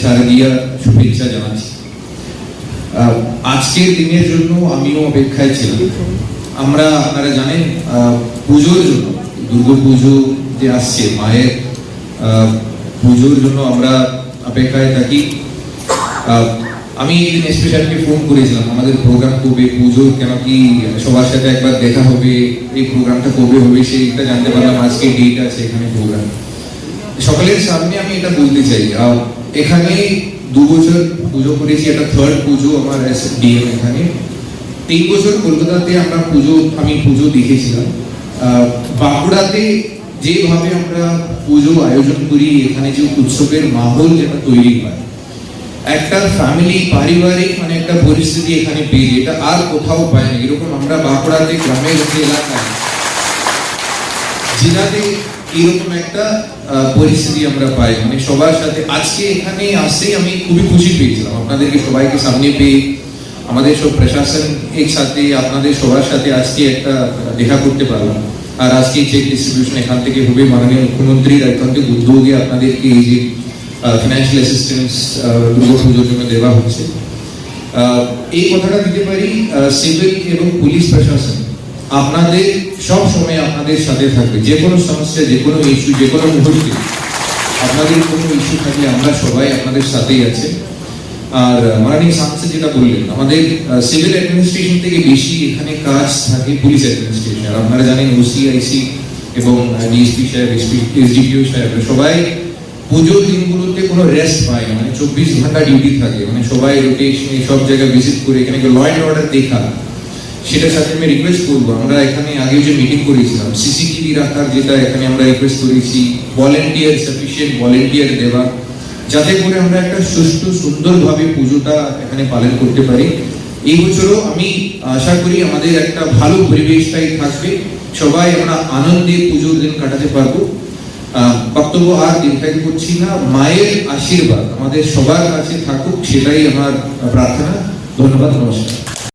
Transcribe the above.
শারদীয়া শুভেচ্ছা জানাচ্ছি। আজকের দিনের জন্য আমিও অপেক্ষায় ছিলাম। আমরা, আপনারা জানেন পুজোর জন্য, দুর্গা পুজো যে আসছে, মায়ের পুজোর জন্য আমরা অপেক্ষায় থাকি। আমি একদিন স্পেশালকে ফোন করেছিলাম, আমাদের প্রোগ্রাম কবে, পুজো কেন কি, সবার সাথে একবার দেখা হবে, এই প্রোগ্রামটা কবে হবে সেইটা জানতে পারলাম, আজকে ডেট আছে এখানে প্রোগ্রাম। সকলের সামনে আমি এটা বলতে চাই। এখানে দু বছর পুজো করেছি এটা থার্ড পুজো আমার ডিএম এখানে। তিন বছর কলকাতাতে আমরা পুজো, আমি পুজো দেখেছিলাম। বাঁকুড়াতে যেভাবে আমরা পুজো আয়োজন করি, এখানে যে উৎসবের মাহল যেটা তৈরি হয়, একটা ফ্যামিলি পারিবারিক মানে একটা পরিস্থিতি এখানে পেয়ে এটা আর কোথাও পাই না। এরকম আমরা বাঁকুড়াতে গ্রামের এলাকায়, জেলাতে এরকম একটা পরিস্থিতি আমরা পাই। মানে সবার সাথে, আজকে এখানে আসে আমি খুবই খুশি পেয়েছিলাম। আপনাদেরকে সবাইকে সামনে পেয়ে, আমাদের সব প্রশাসন একসাথে, আপনাদের সবার সাথে আজকে একটা দেখা করতে পারলাম। আর আজকে চেক ডিস্ট্রিবিউশন এখান থেকে হবে, মাননীয় মুখ্যমন্ত্রীর একান্ত উদ্যোগে আপনাদেরকে এই যে ফিনান্সিয়াল অ্যাসিস্ট্যান্স দুর্গা জন্য দেওয়া হচ্ছে। এই কথাটা দিতে পারি সিভিল এবং পুলিশ প্রশাসন। আপনাদের, সব সময় আপনাদের সাথে থাকবে। যে কোনো সমস্যা, যে কোনো ইস্যু যে কোনো মুহূর্তে। আপনাদের কোনো ইস্যু থাকলে আমরা সবাই আপনাদের সাথেই আছে। আর মাননীয় সাংসদ যেটা বললেন, আমাদের সিভিল অ্যাডমিনিস্ট্রেশন থেকে বেশি এখানে কাজ থাকে পুলিশ অ্যাডমিনিস্ট্রেশন আর আপনারা জানেন ওসিআইসি এবং ডিএসপি সাহেব এসপি এসডিপিও সাহেব, সবাই পুজোর দিনগুলোতে কোনো রেস্ট পায় না। মানে চব্বিশ ঘণ্টা ডিউটি থাকে। মানে সবাই রোটেশনে সব জায়গায় ভিজিট করে, এখানে ল অর্ডার দেখা। সেটার সাথে আমি রিকোয়েস্ট করব। আমরা এখানে আগে যে মিটিং করেছিলাম সিসিটিভি রাখার যেটা এখানে আমরা রিকোয়েস্ট করেছি ভলেন্টিয়ার সাফিসিয়েন্ট ভলেন্টিয়ার দেওয়া, যাতে করে আমরা একটা সুষ্ঠু, সুন্দরভাবে পুজোটা এখানে পালন করতে পারি। এই বছরও আমি আশা করি আমাদের একটা ভালো পরিবেশটাই থাকবে। সবাই আমরা আনন্দে পুজোর দিন কাটাতে পারব। বক্তব্য আর দীর্ঘায়িত করছি না। মায়ের আশীর্বাদ আমাদের সবার কাছে থাকুক, সেটাই আমার প্রার্থনা। ধন্যবাদ, নমস্কার।